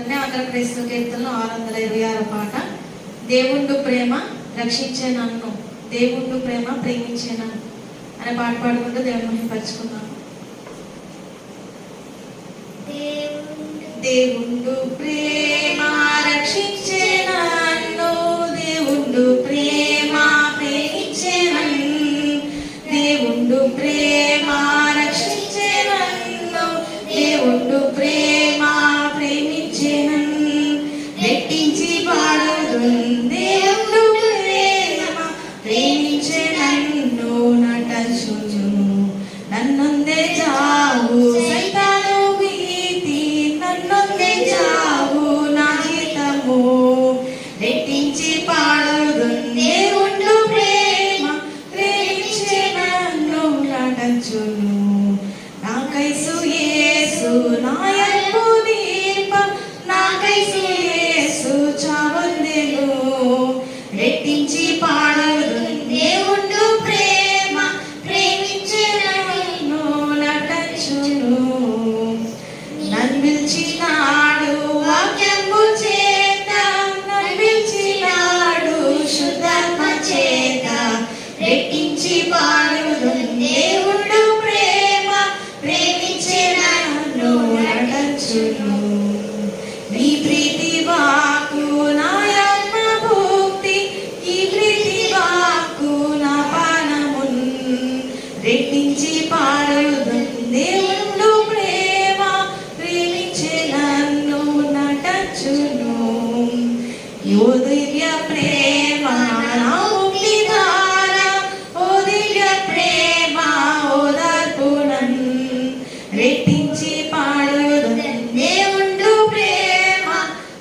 అక్కడ క్రీస్తు కీర్తనలో ఆరు వందల ఇరవై ఆరు పాట. దేవుండు ప్రేమ రక్షించే నన్ను దేవుండు ప్రేమ ప్రేమించే నన్ను అనే పాట పాడుకుంటూ దేవుని మహిమపరుచుకున్నాను దేవుండు ప్రేమ రక్షించే నన్ను దేవుండు ప్రేమ ప్రేమించే నన్ను దేవుండు ప్రేమ రక్షించే నన్ను దేవుండు ప్రేమ రెట్టించి పాడుతుంది. ప్రేమించే నన్ను నటచును నన్నుందే జావు సైతాను భీతి నన్నుందే జావు నా జీతము రెట్టించి పాడుతుంది. దేవుండు ప్రేమ ప్రేమించే నన్ను నటచును. నాకైసు నాయకు నన్ను పిలిచినాడు వాక్యము చేత నన్ను పిలిచినాడు శుద్ధాత్మ చేత రెట్టించి పాడుతుంది దేవుడు ప్రేమ ప్రేమించే నన్ను నటచును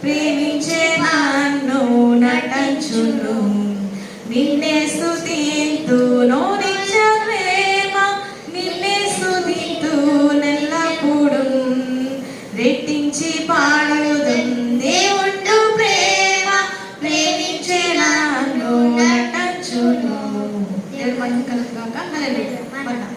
ప్రేమించే నన్ను నటచును. నిన్నే స్తుతింతును కలుగుగాక హల్లెలూయా